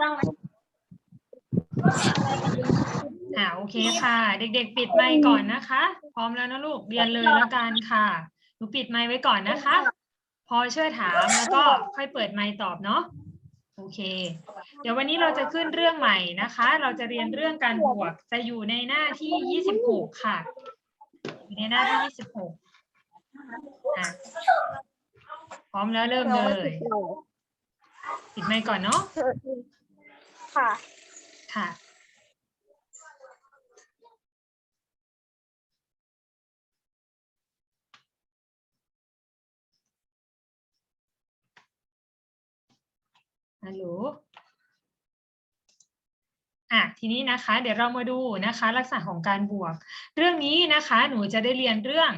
ต้องอ่าโอเคค่ะ เด็กๆ ปิดไมค์ก่อนนะคะ พร้อมแล้วนะลูกเรียนเลยแล้วกันค่ะหนูปิดไมค์ไว้ก่อนนะคะ พอช่วยถามแล้วก็ค่อยเปิดไมค์ตอบเนาะโอเค เดี๋ยววันนี้เราจะขึ้นเรื่องใหม่นะคะ เราจะเรียนเรื่องการบวกจะอยู่ในหน้าที่ 26 ค่ะอยู่ในหน้าที่ 26อะพร้อมแล้วเริ่มเลย ปิดไมค์ก่อนเนาะ ค่ะ ค่ะ ฮัลโหล อะ ทีนี้นะคะ เดี๋ยวเรามาดูนะคะ ลักษณะของการบวก เรื่องนี้นะคะ หนูจะได้เรียนเรื่อง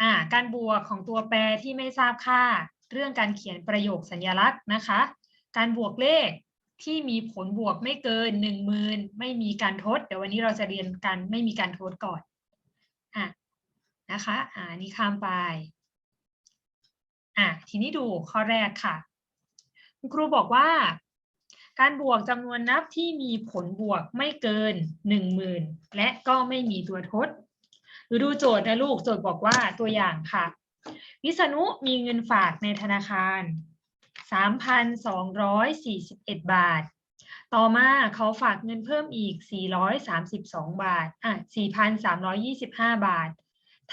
อ่า การบวกของตัวแปรที่ไม่ทราบค่า เรื่องการเขียนประโยคสัญลักษณ์นะคะ การบวกเลข ที่มีผลบวกไม่เกินหนึ่งหมื่นไม่มีการทด เดี๋ยววันนี้เราจะเรียนกันไม่มีการทดก่อนอะนะคะอ่านี่ข้ามไปอะทีนี้ดูข้อแรกค่ะ คุณครูบอกว่า การบวกจำนวนนับที่มีผลบวกไม่เกินหนึ่งหมื่นและก็ไม่มีตัวทดหรือดูโจทย์นะลูกโจทย์บอกว่าตัวอย่างค่ะ วิษณุมีเงินฝากในธนาคาร 3,241 บาท ต่อมาเขาฝากเงินเพิ่มอีก 432 บาท อะ 4,325 บาท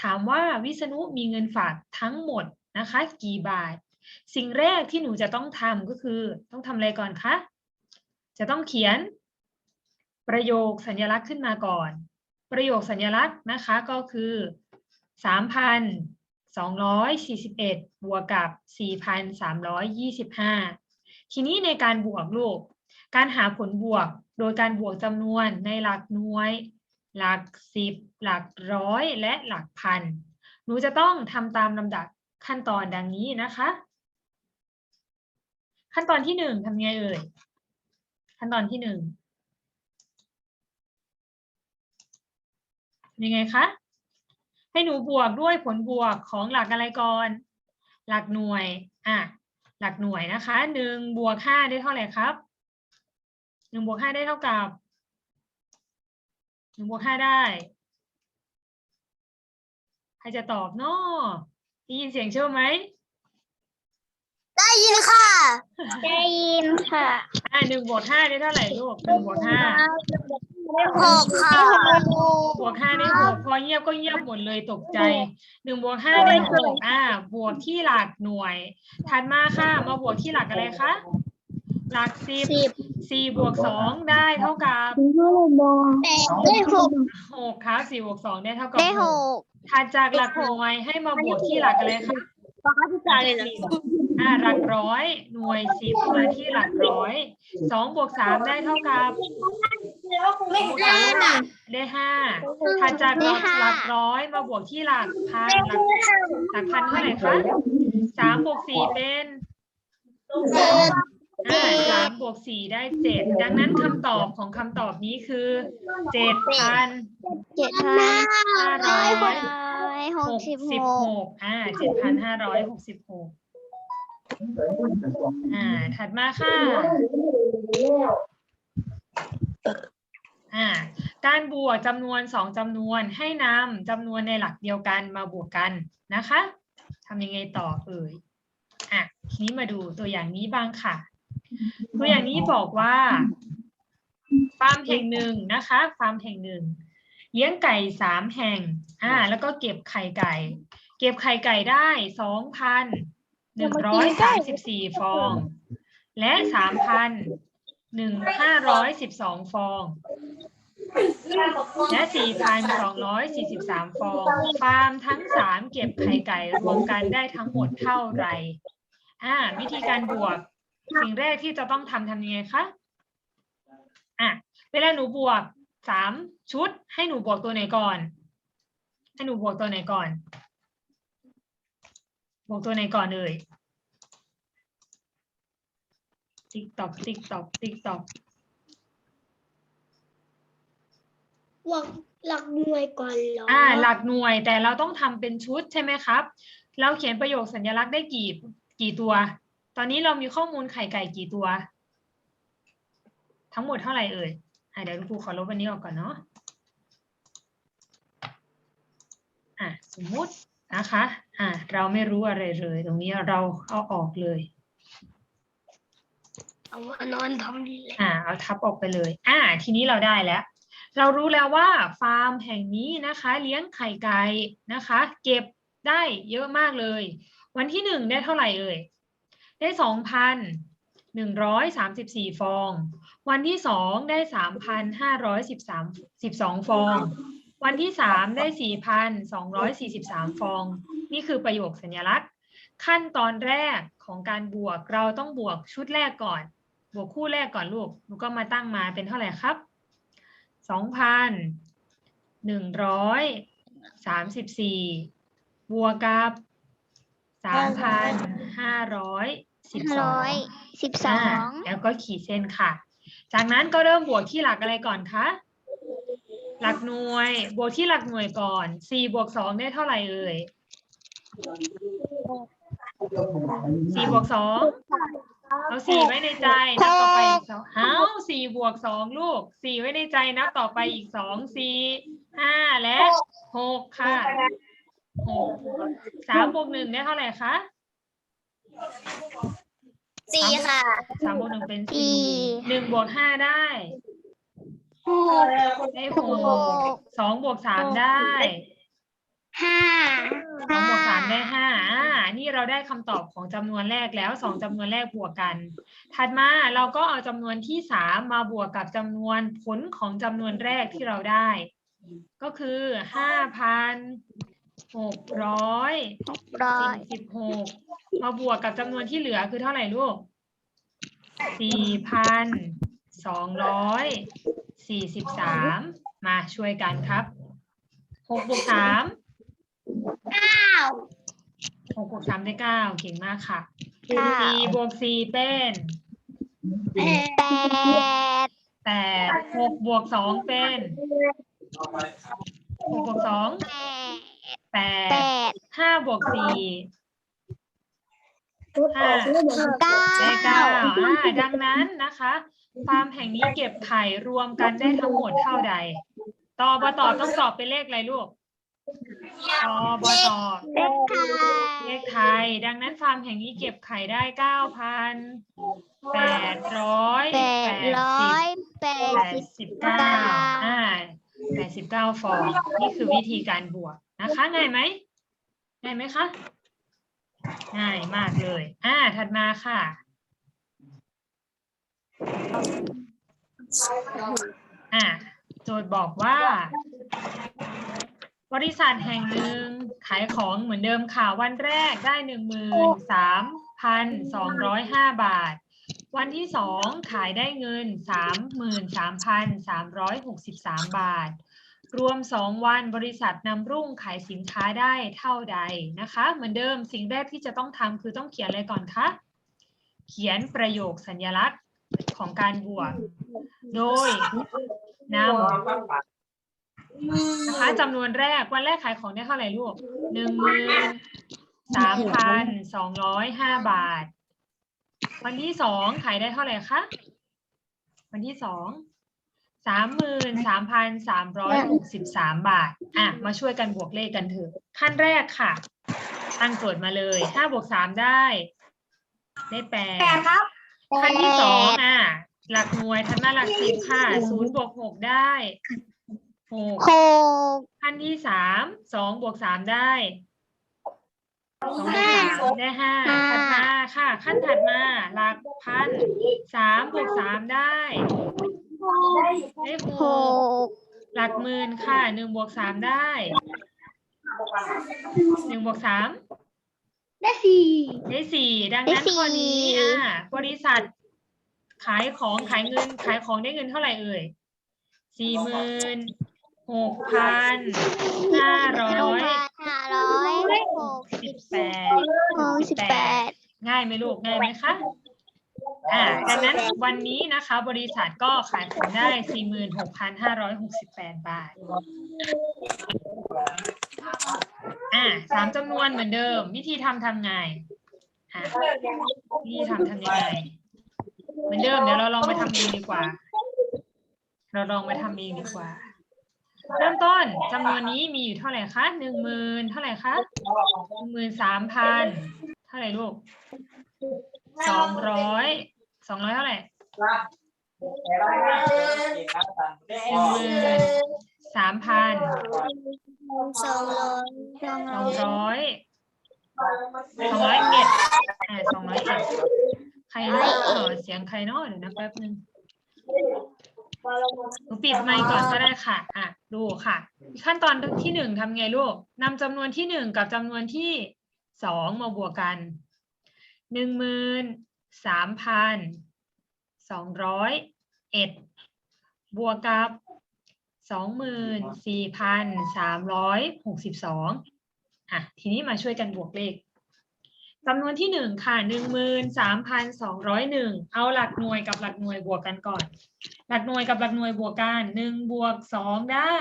ถามว่าวิษณุมีเงินฝากทั้งหมดนะคะ กี่บาท สิ่งแรกที่หนูจะต้องทำก็คือต้องทำอะไรก่อนคะ จะต้องเขียน ประโยคสัญลักษณ์ขึ้นมาก่อน ประโยคสัญลักษณ์นะคะก็คือ 241 บวกกับ 4,325 ทีนี้ในการบวกลูก การหาผลบวกโดยการบวกจำนวนในหลักหน่วย หลักสิบ หลักร้อย และหลักพัน หนูจะต้องทำตามลำดับขั้นตอนดังนี้นะคะ ขั้นตอนที่หนึ่งทำไงเอ่ย ขั้นตอนที่หนึ่งยังไงคะ ให้หนูบวกด้วยผลบวกของหลักอะไรก่อน หลักหน่วยอะหลักหน่วยนะคะหนึ่งบวกห้าได้เท่าไหร่ครับหนึ่งบวกห้าได้เท่ากับหนึ่งบวกห้าได้ใครจะตอบเนาะได้ยินเสียงเชื่อไหมได้ยินค่ะ ได้ยินค่ะอ่าหนึ่งบวกห้าได้เท่าไหร่ลูกหนึ่งบวกห้าหก ค่ะบวกห้าได้หกพอเงียบก็เงียบหมดเลยตกใจหนึ่งบวกห้าได้หกอ่า บวกที่หลักหน่วย ถัดมาค่ะ มาบวกที่หลักอะไรคะหลักสิบสิบสี่บวกสองได้เท่ากับแปดได้หกหกครับสี่บวกสองได้เท่ากับได้หหกกถัดจากหลักหน่วยให้มาบวกที่หลักอะไรคะจารเลยเหรออ่าหลักร้อย หน่วยสิบมาที่หลักร้อยสองบวกสามได้เท่ากับ ห้าได้ห้าถัดจากหลักหลักร้อยมาบวกที่หลักพันหลักหลักพันเท่าไหร่คะสามบวกสี่เป็นอ่าสามบวกสี่ได้เจ็ดดังนั้นคำตอบของคำตอบนี้คือเจ็ดพันเจ็ดพันห้าร้อยหหกกสิบสิบหหกกอ่าเจ็ดพันห้าร้อยหกสิบหกอ่า ถัดมาค่ะ อ่าการบวกจำนวนสองจำนวนให้นำจำนวนในหลักเดียวกันมาบวกกันนะคะทำยังไงต่อเอ่ยอะทีนี้มาดูตัวอย่างนี้บ้างค่ะ ตัวอย่างนี้บอกว่าฟาร์มแห่งหนึ่งนะคะฟาร์มแห่งหนึ่งเลี้ยงไก่สามแห่ง อ่า แล้วก็เก็บไข่ไก่ เก็บไข่ไก่ได้สองพันหนึ่งร้อยสามสิบสี่ฟอง และสามพันหนึ่งห้าร้อยสิบสองฟอง และสี่พันสองร้อยสี่สิบสามฟอง ฟาร์มทั้งสามเก็บไข่ไก่รวมกันได้ทั้งหมดเท่าไหร่อ่า วิธีการบวก สิ่งแรกที่จะต้องทำทำยังไงคะ อะ เวลาหนูบวกสามชุด ให้หนูบวกตัวไหนก่อน ให้หนูบวกตัวไหนก่อน บวกตัวไหนก่อนเลย ติ๊กตอกติ๊กตอกติ๊กตอก หลักหลักหน่วยก่อนเหรออ่า หลักหน่วยแต่เราต้องทำเป็นชุดใช่ไหมครับ เราเขียนประโยคสัญลักษณ์ได้กี่กี่ตัว ตอนนี้เรามีข้อมูลไข่ไก่กี่ตัว ทั้งหมดเท่าไหร่เอ่ยอะเดี๋ยวคุณครูขอลบอันนี้ออกก่อนเนาะอะสมมุตินะคะ อะเราไม่รู้อะไรเลย ตรงนี้เราเอาออกเลย เอามานอนทำดีเลย อ่าเอาทับออกไปเลย อ่า ทีนี้เราได้แล้ว เรารู้แล้วว่าฟาร์มแห่งนี้นะคะ เลี้ยงไข่ไก่นะคะ เก็บได้เยอะมากเลย วันที่หนึ่งได้เท่าไหร่เอ่ยได้สองพันหนึ่งร้อยสามสิบสี่ฟอง วันที่สองได้สามพันห้าร้อยสิบสามสิบสองฟอง วันที่สามได้สี่พันสองร้อยสี่สิบสามฟอง นี่คือประโยคสัญลักษณ์ ขั้นตอนแรกของการบวกเราต้องบวกชุดแรกก่อน บวกคู่แรกก่อนลูกหนูก็มาตั้งมาเป็นเท่าไหร่ครับ สองพันหนึ่งร้อยสามสิบสี่บวกกับสามพันห้าร้อยสิบสองสิบสองแล้วก็ขีดเส้นค่ะ จากนั้นก็เริ่มบวกที่หลักอะไรก่อนคะ หลักหน่วย บวกที่หลักหน่วยก่อนสี่บวกสองได้เท่าไหร่เอ่ยสี่บวกสอง เอาสี่ไว้ในใจนับต่อไปอีกสองเอ้าสี่บวกสองลูกสี่ไว้ในใจนับต่อไปอีกสองสี่ห้าและหกค่ะหกสามบวกหนึ่งได้เท่าไหร่คะสี่ค่ะสามบวกหนึ่งเป็นสี่หนึ่งบวกห้าได้ได้หกสองบวกสามได้ ห้าสองบวกสามได้ห้าอ่า นี่เราได้คำตอบของจำนวนแรกแล้วสองจำนวนแรกบวกกัน ถัดมาเราก็เอาจำนวนที่สามมาบวกกับจำนวนผลของจำนวนแรกที่เราได้ ก็คือห้าพันหกร้อยหกร้อยสี่สิบหกมาบวกกับจำนวนที่เหลือคือเท่าไหร่ลูกสี่พันสองร้อยสี่สิบสามมาช่วยกันครับหกบวกสาม เก้า หกบวกสามได้เก้าเก่งมากค่ะเก้าสี่บวกสี่เป็นแปดแปดหกบวกสองเป็นหกบวกสองแปดแปแปดดห้าบวกสี่ห้า เก้าได้เก้าอ่าดังนั้นนะคะ ฟาร์มแห่งนี้เก็บไข่รวมกันได้ทั้งหมดเท่าใด ตอบตอบต้องตอบเป็นเลขอะไรลูก ตอบตอเลขไทเลยขไทย ดังนั้นฟาร์มแห่งนี้เก็บไข่ได้เก้าพันแปดร้อยแปดร้อยแปดสิบสิบเก้าอ่าแปดสิบเก้าฟองนี่คือวิธีการบวกนะคะ ง่ายไหมง่ายไหมคะ ง่ายมากเลย อ่า ถัดมาค่ะอ่าโจทย์บอกว่า บริษัทแห่งหนึ่งขายของเหมือนเดิมค่ะ วันแรกได้หนึ่งหมื่นสามพันสองร้อยห้าบาท วันที่สองขายได้เงินสามหมื่นสามพันสามร้อยหกสิบสามบาท รวมสองวันบริษัทนำรุ่งขายสินค้าได้เท่าใดนะคะ เหมือนเดิมสิ่งแรกที่จะต้องทำคือต้องเขียนอะไรก่อนคะเขียนประโยคสัญลักษณ์ของการบวก โดยนำ นะคะจำนวนแรกวันแรกขายของได้เท่าไหร่ลูกหนึ่งหมื่นสามพันสองร้อยห้าบาท วันที่สองขายได้เท่าไหร่คะวันที่สองสามหมื่นสามพันสามร้อยหกสิบสามบาท อะ มาช่วยกันบวกเลขกันเถอะขั้นแรกค่ะ ตั้งโจทย์มาเลยห้าบวกสามได้ ได้แปดครับขั้นที่สองอะ หลักหน่วยทันมาหลักสิบค่ะศูนย์บวกหกได้ หกหกขั้นที่สามสองบวกสามได้สองบวกสามได้ห้าถัดมาค่ะ ขั้นถัดมาหลักพันสามบวกสามได้ได้หหกกหลักหมื่นค่ะหนึ่งบวกสามได้หนึ่งบวกสามได้สี่ได้สี่ดังนั้นข้อนี้อ่าบริษัท ขายของขายเงินขายของได้เงินเท่าไหร่เอ่ยสี่หมื่น หกพันห้าร้อยห้าร้อยหกสิบแปดหกสิบแปดง่ายไหมลูกง่ายไหมคะอ่าดังนั้นวันนี้นะคะ บริษัทก็ขายของได้46,568บาท อ่าสามจำนวนเหมือนเดิม วิธีทำทำไงอ่าวิธีทำทำยังไงเหมือนเดิมเดี๋ยวเราลองไปทำดูดีกว่า เราลองมาทำเองดีกว่า เริ่มต้นจำนวนนี้มีอยู่เท่าไหร่คะหนึ่งหมื่นเท่าไหร่คะหนึ่งหมื่นสามพันเท่าไหร่ลูกสองร้อยสองร้อยเท่าไหร่หนึ่งหมื่นสามพันสองร้อยสองร้อยสองร้อยเอ็ดสองร้อยเอ็ดใครเนาะเสียงใครเนาะเดี๋ยวนะแป๊บนึง หนูปิดไมค์ก่อนก็ได้ค่ะ อะ ดูค่ะ ขั้นตอนที่หนึ่งทำไงลูกนำจำนวนที่หนึ่งกับจำนวนที่สองมาบวกกันหนึ่งหมื่นสามพันสองร้อยเอ็ดบวกกับสองหมื่นสี่พันสามร้อยหกสิบสองอะ ทีนี้มาช่วยกันบวกเลข จำนวนที่หนึ่งค่ะหนึ่งหมื่นสามพันสองร้อยหนึ่งเอาหลักหน่วยกับหลักหน่วยบวกกันก่อน หลักหน่วยกับหลักหน่วยบวกกันหนึ่งบวกสองได้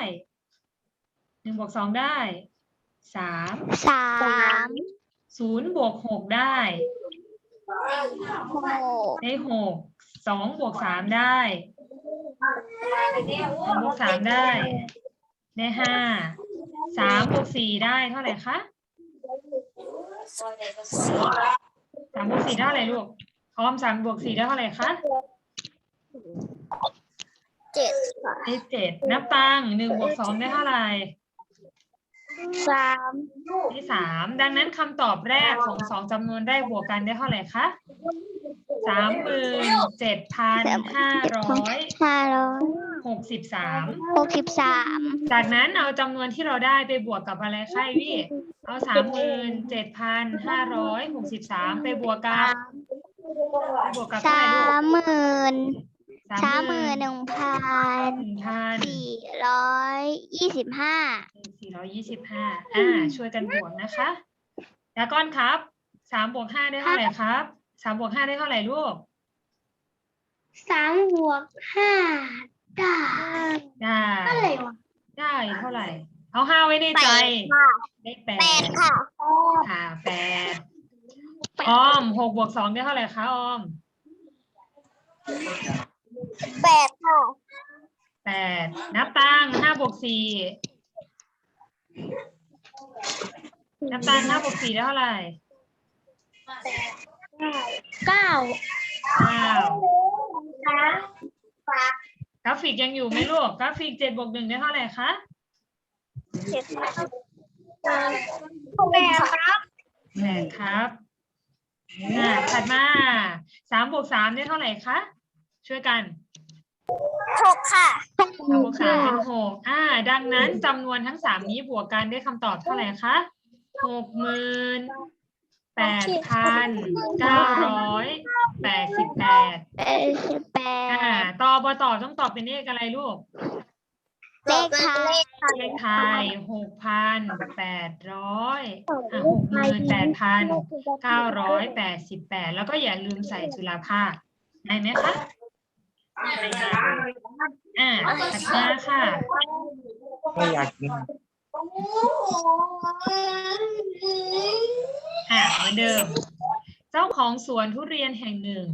หนึ่งบวกสองได้สามสามศูนย์บวกหกได้หกได้หกสองบวกสามได้สองบวกสามได้ ได้ห้าสามบวกสี่ได้เท่าไหร่คะ สามบวกสี่ได้เท่าไหร่ลูกออมสามบวกสี่ได้เท่าไหร่คะเจ็ดได้เจ็ดนับตังค์หนึ่งบวกสองได้เท่าไหร่ สามได้สามดังนั้นคำตอบแรกของสองจำนวนได้บวกกันได้เท่าไหร่คะสามหมื่นเจ็ดพันห้าร้อยห้าร้อยหกสิบสามหกสิบสามจากนั้นเอาจำนวนที่เราได้ไปบวกกับอะไรคะไอวี่เอาสามหมื่นเจ็ดพันห้าร้อยหกสิบสามไปบวกกับไปบวกกับเท่าสาไหร่ลูกมหมื่นสามหมื่นหนึ่งพันหนึ่งพันสี่ร้อยยี่สิบห้า สี่ร้อยยี่สิบห้าอ่า ช่วยกันบวกนะคะดาก้อนครับสามบวกห้าได้เท่าไหร่ครับสามบวกห้าได้เท่าไหร่ลูกสามบวกห้าได้ได้อะไรวะได้เท่าไหร่ เอาห้าไว้ในใจ ได้แปดแปดค่ะค่ะแปดออมหกบวกสองได้เท่าไหร่คะออมแปดค่ะแปดนับตังห้าบวกสี่ นับตังห้าบวกสี่ได้เท่าไหร่เก้าเก้ากราฟิกยังอยู่ไหมลูกกราฟิกเจ็ดบวกหนึ่งได้เท่าไหร่คะเจ็ดแปดครับแปดครับอ่าถัดมาสามบวกสามได้เท่าไหร่คะช่วยกัน หกค่ะสามบวกสามเป็นหกอ่า ดังนั้นจำนวนทั้งสามนี้บวกกันได้คำตอบเท่าไหร่คะหกหมื่นแปดพันเก้าร้อยแปดสิบแปดแปดสิบแปอ่าดตอบตอบต้องตอบเป็นเลขอะไรลูก เลขไทยเลขไทยหกพันแปดร้อยอะหกหมื่นแปดพันเก้าร้อยแปดสิบแปดแล้วก็อย่าลืมใส่จุฬาภาคได้ไหมคะได้ค่ะ อ่าถัดมาค่ะ ไม่อยากกินอ่าเหมือนเดิม เจ้าของสวนทุเรียนแห่งหนึ่ง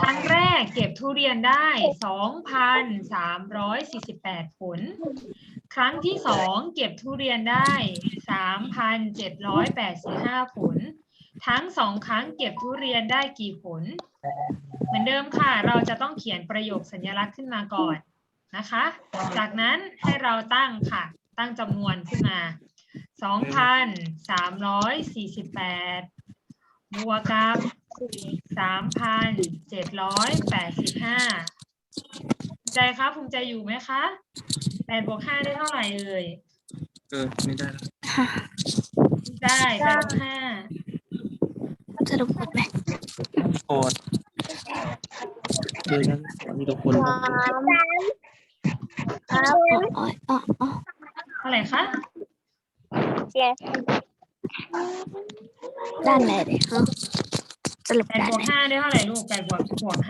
ครั้งแรกเก็บทุเรียนได้ 2,348 ผล ครั้งที่สองเก็บทุเรียนได้ 3,785 ผล ทั้งสองครั้งเก็บทุเรียนได้กี่ผล เหมือนเดิมค่ะ เราจะต้องเขียนประโยคสัญลักษณ์ขึ้นมาก่อนนะคะ จากนั้นให้เราตั้งค่ะ ตั้งจำนวนขึ้นมา 2,348 บวกกับ 3,785ใจครับภูมิใจอยู่ไหมคะ8บวก5ได้เท่าไหร่เอ่ยเออไม่ได้แล้วได้8บวก5สรุปหมดไหมโกรธ เลยนั้นมีทุกคนอ๋ออ๋ออ๋อเท่าไหร่คะด้านไหนเลยฮะสรุป8ด้านบวกไหน5ได้เท่าไหร่ลูก8บวกบวก5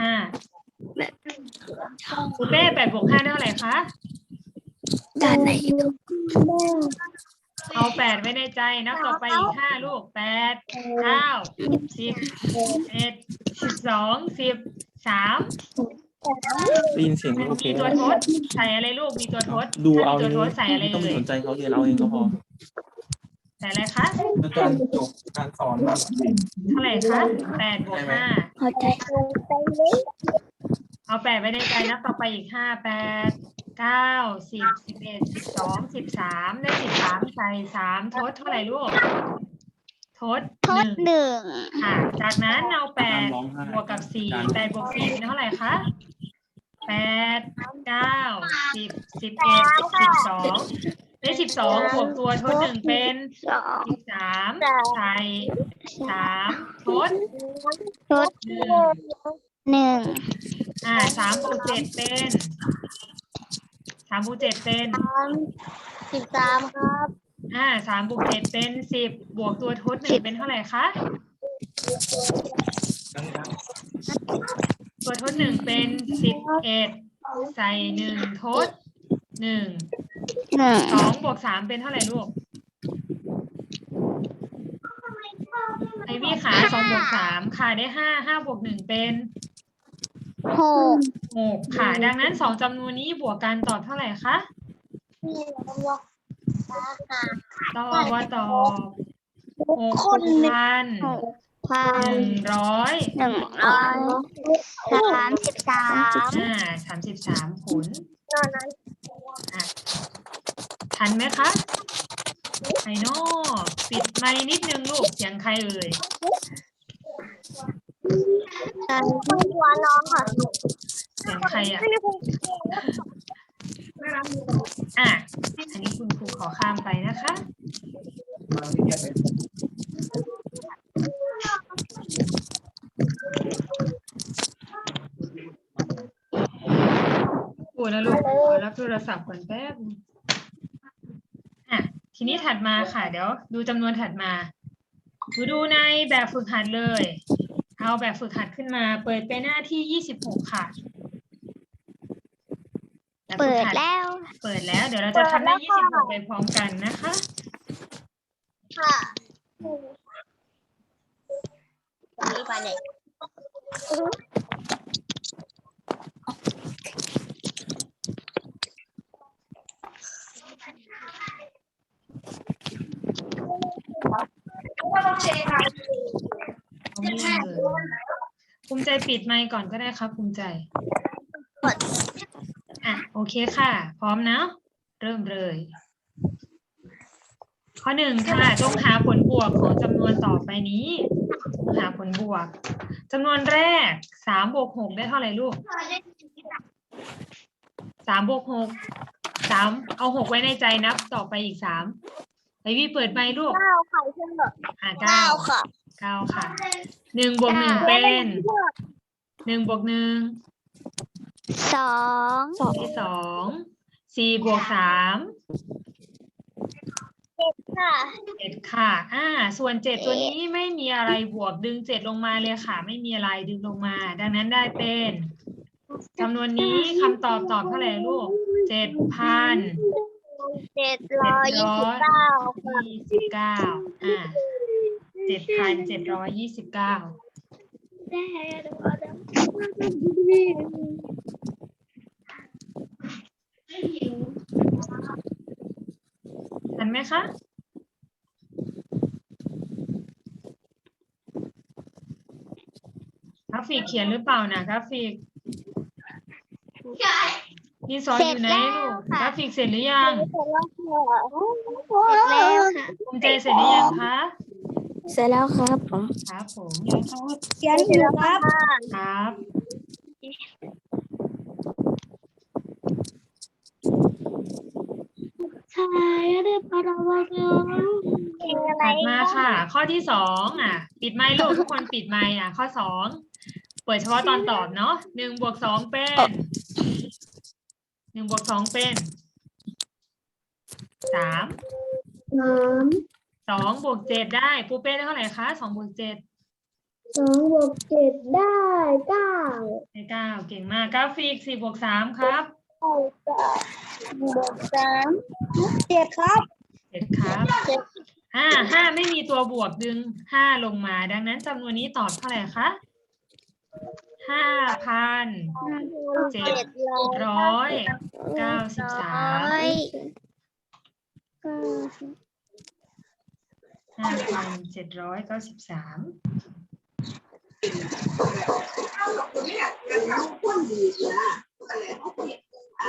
คุณเป้8บวก5ได้เท่าไหร่คะด้านไหนเอาแปดไว้ในใจนับต่อไปอีกห้าลูกแปดเก้าสิบเอ็ด สิบสองสิบสามได้ยินเสียงก็โอเคมีแล้ตัววทดใส่อะไรลูกมีตัวทดดูเอาถ้เอมีงตัวทดใส่อะไรไม่ต้องเลไปยสนใจเขาเรียนเอาเองก็พอใส่อะไรคะคือการจบการสอนเท่าไหร่คะแปดบวกห้าเข้าใจเอาแปดไว้ในใจนับต่อไปอีกห้าแปดเก้าสิบสิบเอ็ดสิบสองสิบสามได้สิบสามใส่สามทดเท่าไหร่ลูก ทดทหดนึ่งหนึ่งค่ะ จากนั้นเอาแปดร้องไห้บวกกับสี่แปดบวกสี่เป็นเท่าไหร่คะแปดเก้าสิบสิบเอ็ดสิบสองได้สิบสองบวกตัวทดหนึ่งเป็นสองสิบสามใส่สามทดทดหนึ่งหนึ่งอ่าสามบวกเจ็ดเป็นสามบวกเจ็ดเป็นสิบสามครับ อ่าสามบวกเจ็ดเป็นสิบบวกตัวทดหนึ่งเป็นเท่าไหร่คะ ตัวทดหนึ่งเป็นสิบเอ็ดใส่หนึ่งทดหนึ่งหนึ่งสองบวกสามเป็นเท่าไหร่ลูกไอวี่ขาสองบวกสามขาได้ห้าห้าบวกหนึ่งเป็นหกหกค่ะ ดังนั้นสองจำนวนนี้บวกกันตอบเท่าไหร่คะ ตอบว่าตอบหกพันหกพัหนนึ่งร้อยหนึ่งร้อยสามสิบสามอ่าสามสิบสามผลอะทันไหมคะไอโน่ปิดไมค์นิดนึงลูกเสียงใครเอ่ยหัวน้องค่ะเสียงใครอะ อะ อันนี้คุณครูขอข้ามไปนะคะโอ้นะลูกขอรับโทรศัพท์ก่อนแป๊บนึงอะ ทีนี้ถัดมาค่ะ เดี๋ยวดูจำนวนถัดมาดูดูในแบบฝึกหัดเลย เอาแบบฝึกหัดขึ้นมา เปิดไปหน้าที่ยี่สิบหกค่ะ เปิฝึกดหัแล้ว เปิดแล้ว เดี๋ยวเราจะทำหน้ายี่สิบหกไปพร้อมกันนะคะ ค่ะนี่ไปเลยเอาไม่เลยภูมิใจปิดไมค์ก่อนก็ได้ครับภูมิใจ อะโอเคค่ะ พร้อมนะ เริ่มเลย ข้อหนึ่งค่ะ จงหาผลบวกของจำนวนต่อไปนี้ จงหาผลบวกจำนวนแรกสามบวกหกได้เท่าไหร่ลูกสามบวกหกสามเอาหกไว้ในใจนับต่อไปอีกสามไอวี่เปิดไมค์ลูกเก้าค่ะเพื่อนแบบอะเก้าเก้าค่ะเก้าค่ะหนึ่งบวกหนึ่งเป็นหนึ่งบวกหนึ่ง สองได้สองสี่บวกสามค่ะเจ็ดค่ะ อ่า ส่วนเจ็ดตัวนี้ไม่มีอะไรบวกดึงเจ็ดลงมาเลยค่ะ ไม่มีอะไรดึงลงมา ดังนั้นได้เป็นจำนวนนี้คำตอบตอบเท่าไหร่ลูกเจ็ดพันเจ็ดร้อยยี่สิบเก้าค่ะยี่สิบเก้าอ่าเจ็ดพันเจ็ดร้อยยี่สิบเก้า ทันไหมคะกราฟิกเขียนหรือเปล่านะกราฟิกนี่สอนอยู่ไหนลูกกราฟิกเสร็จหรือยังเสร็จแล้วค่ะภูมิใจเสร็จหรือยังคะเสร็จแล้วครับผมครับผมเขียนเสร็จแล้วครับครับ ช่ได้ปะเราว่าเนอะถัดมาค่ะ ข้อที่สองอะ ปิดไมค์ลูกทุกคนปิดไมค์อะ ข้อสองเปิดเฉพาะตอนตอบเนาะหนึ่งบวกสองเป็นหนึ่งบวกสองเป็นสามสามสองบวกเจ็ดได้ปูเป้ได้เท่าไหร่คะสองบวกเจ็ดสองบวกเจ็ดได้เก้าได้เก้าเก่งมากกราฟิกสี่บวกสามครับ บวกสามเจ็ดครับเจ็ดครับเจ็ดห้าห้าไม่มีตัวบวกดึงห้าลงมา ดังนั้นจำนวนนี้ตอบเท่าไหร่คะห้าพันเจ็ดร้อยเก้าสิบสามห้าพันเจ็ดร้อยเก้าสิบสาม ถั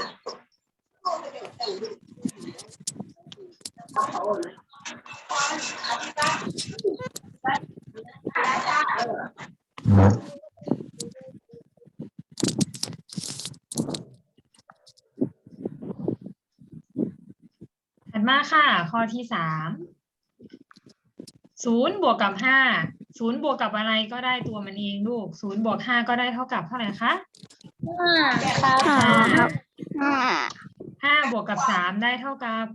ดมาค่ะ ข้อที่สามศูนย์บวกกับห้าศูนย์บวกกับอะไรก็ได้ตัวมันเองลูกศูนย์บวกห้าก็ได้เท่ากับเท่าไหร่คะครับห้า ห้าห้าบวกกับสามได้เท่ากับ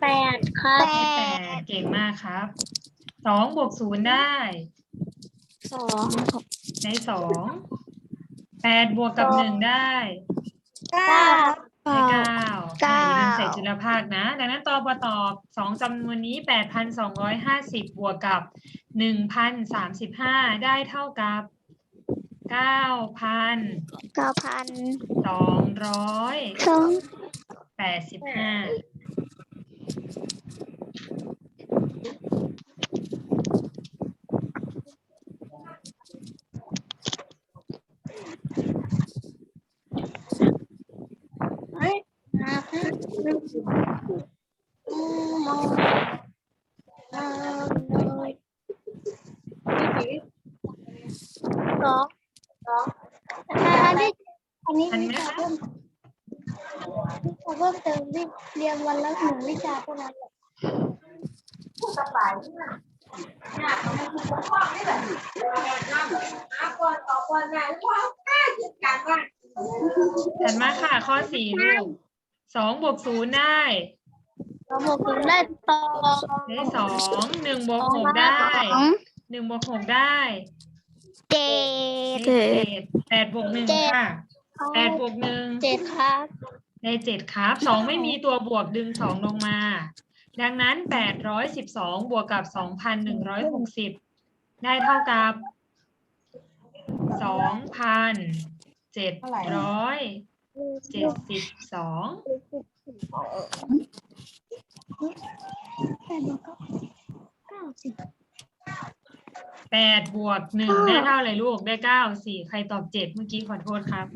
แปดครับแปแปดดเก่งมากครับสองบวกศูนย์ได้สองได้สองแปดบวกกับหนึ่งได้เก้าได้เก้าเก้าอะอย่าลืมใส่จุลภาคนะ ดังนั้นตอบมาตอบสองจำนวนนี้แปดพันสองร้อยห้าสิบบวกกับหนึ่งพันสามสิบห้าได้เท่ากับ เก้าพันเก้าพันสองร้อยสองแปดสิบห้าสองสองอันนี้อั นนี้ทันวิไหมชาคะเพิ่มเพิ่มเติมที่เรียนวันละหนึ่งวิชาเท่านั้นแหละถัดมาค่ะ ข้อสี่ลูกสองบวกศูนย์ได้เราบอกถึงได้ตองได้สองหนึ่งบวกหกได้สองหนึ่งบวกหกได้เจ็ได้ดเจ็ดแปดบวกหนึ่งเจ็ดค่ะ แปดบวกหนึ่งเจ็ดครับได้เจ็ดครับสองไม่มีตัวบวกดึงสองลงมา ดังนั้นแปดร้อยสิบสองบวกกับสองพันหนึ่งร้อยหกสิบได้เท่ากับสองพันเจ็ดร้อยเจ็ดสิบสองแปดบวกเก้าเก้าสิบ แปดบวกหนึ่งได้เท่าไหร่ลูกได้เก้าสี่ใครตอบเจ็ดเมื่อกี้ขอโทษครับ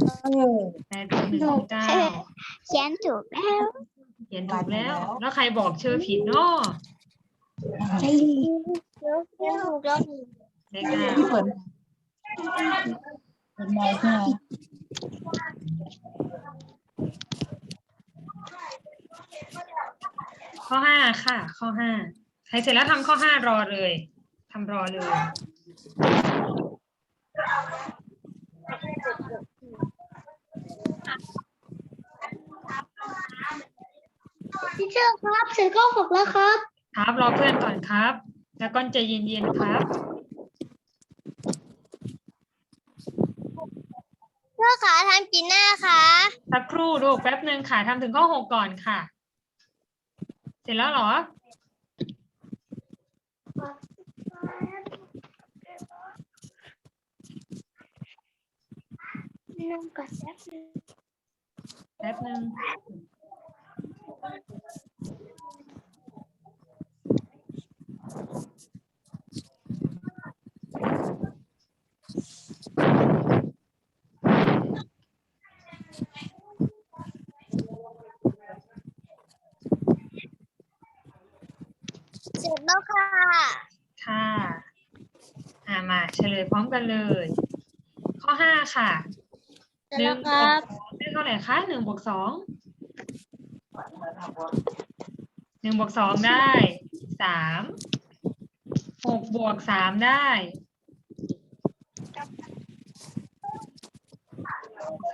แปดบวกหนึ่งได้เก้าเขียนถูกแล้วเขียนถูกแล้ว แล้วใครบอกชื่อผิดเนาะใช่เดี๋ยวเดี๋ยวถูกแล้วได้เก้าที่เปิดเปิดไมค์ใช่ไหมข้อห้าค่ะ ข้อห้าใครเสร็จแล้วทำข้อห้ารอเลย ทำรอเลยทีเชอร์ครับเสร็จข้อหกแล้วครับ ครับรอเพื่อนก่อนครับ แล้วก็ใจเย็นๆครับเพื่อขาทำกี่หน้าคะสักครู่ลูกแป๊บหนึ่งค่ะทำถึงข้อหกก่อนค่ะ เสร็จแล้วเหรอ นั่งกัดแป๊บนึงแป๊บหนึ่งเสร็จแล้วค่ะ ค่ะอ่ามาเฉลยพร้อมกันเลย ข้อห้าค่ะ เสร็จหนึ่แล้งวบควรักบสองได้เท่าไหร่คะหนึ่งบวกสองหนึ่งบวกสองได้สามหกบวกสามได้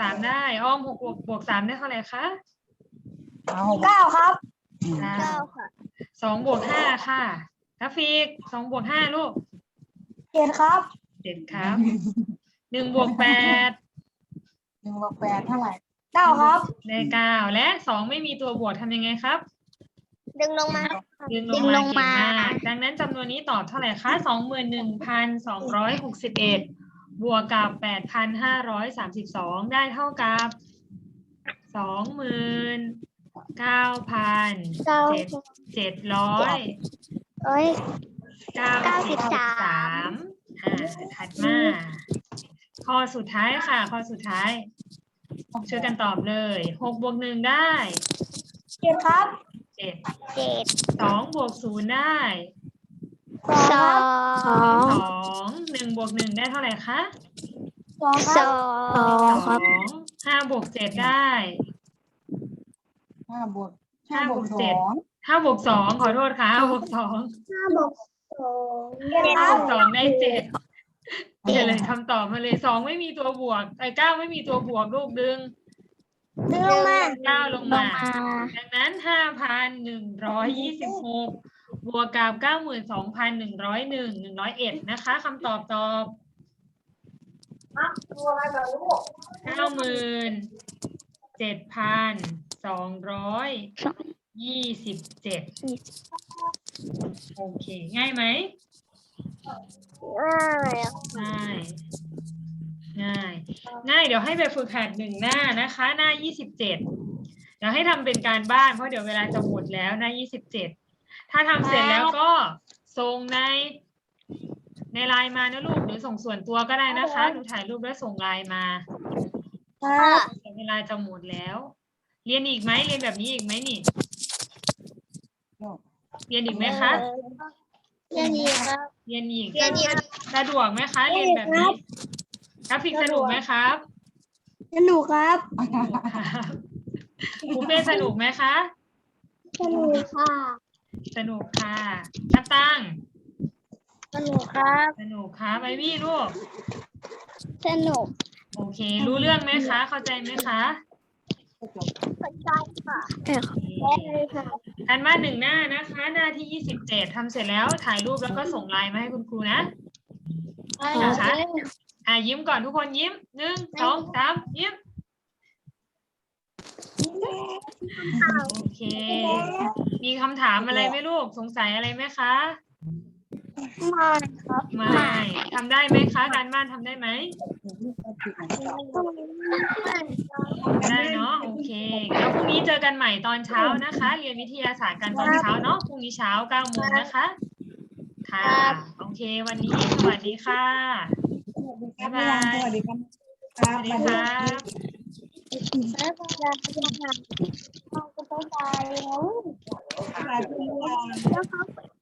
สามได้อ้อมหกบวกบวกสามได้เท่าไหร่คะเอาหกเก้าครับเก้าเก้าค่ะสองบวกห้าค่ะกราฟิกสองบวกห้าลูก เจ็ดครับ เจ็ดครับ หนึ่งบวกแปดห นึ่งบวกแปดเท่าไหร่เก้าครับได้เก้าและสองไม่มีตัวบวกทำยังไงครับดึงลงมา ดึงลดึงงลมางเก่งมามากดังนั้นจำนวนนี้ตอบเท่าไหร่คะสองหมื่นหนึ่งพันสองร้อยหกสิบเอ็ดบวกกับแปดพันห้าร้อยสามสิบสองได้เท่ากับสองหมื่นเก้าพันเก้าเจ็ดเจ็ดร้อยเอ้ยเก้าเก้าสิสิบบสาสามมอ่าถัดมา ข้อสุดท้ายค่ะ ข้อสุดท้ายช่วยกันตอบเลยหกบวกหนึ่งได้เจ็ดครับเจ็ดเจ็ดสองบวกศูนย์ได้สองสองหนึ่งบวกหนึ่งได้เท่าไหร่คะสองสครับองสองห้าบวกเจ็ดได้ห้าบวกห้าบวกสองห้าบวกสองขอโทษค่ะห้าบวกสองห้าบวกสองเจ็ดห้าบวกสองได้เจ็ด เฉลยคำตอบมาเลยสองไม่มีตัวบวกไอ้เก้าไม่มีตัวบวกลูกดึงดึงลงมาเก้าลงลมางมา ดังนั้นห้าพันหนึ่งร้อยยี่สิบหกบวกกับเก้าหมื่นสองพันหนึ่งร้อยหนึ่งหนึ่งร้อยเอ็ดนะคะคำตอบตอบเก้าหมื่นเจ็ดพันสองร้อยสองยี่สิบเจ็ดโอเค ง่ายไหม อ่าง่าย ง่าย ง่าย เดี๋ยวให้ไปฝึกหัดหนึ่งหน้านะคะ หน้ายี่สิบเจ็ดเดี๋ยวให้ทำเป็นการบ้านเพราะเดี๋ยวเวลาจะหมดแล้วหน้ายี่สิบเจ็ดถ้าทำเสร็จแล้วก็ส่งใน ในไลน์มานะลูกหรือส่งส่วนตัวก็ได้นะคะดูถ่ายรูปแล้วส่งไลน์มาครับเดี๋ยวเวลาจะหมดแล้ว เรียนอีกไหมเรียนแบบนี้อีกไหมนี่ เรียนอีกไหมคะ เรียนอีกครับ เรียนอีกเรียนอีก สะดวกไหมคะ เรียนแบบนี้กราฟิกสนุกไหมครับ สนุกครับครับครูเป้สนุกไหมคะ สนุกค่ะ สนุกค่ะนับตังสนุกครับ สนุกค่ะไบวี่ลูก สนุก โอเค รู้เรื่องไหมคะ เข้าใจไหมคะ เข้าใจค่ะเออโอเคได้เลยค่ะอันมาหนึ่งหน้านะคะ หน้าที่ยี่สิบเจ็ดทำเสร็จแล้วถ่ายรูปแล้วก็ส่งไลน์มาให้คุณครูนะนะคะอะยิ้มก่อนทุกคนยิ้มหนึ่งสองสามยิ้มโอเค มีคำถามอะไรไหมลูกสงสัยอะไรไหมคะ มาครับไม่ทำได้ไหมคะ การบ้านทำได้ไหมได้เนาะโอเคแล้วพรุ่งนี้เจอกันใหม่ตอนเช้านะคะ เรียนวิทยาศาสตร์กันตอนเช้าเนาะพรุ่งนี้เช้าเก้าโมงนะคะค่ะโอเค วันนี้สวัสดีค่ะสวัสดีครับสวัสดีครับสวัสดีครับแล้วก็จะทำงานก็ต้องไปแล้วสวัสดีครับแล้วเขา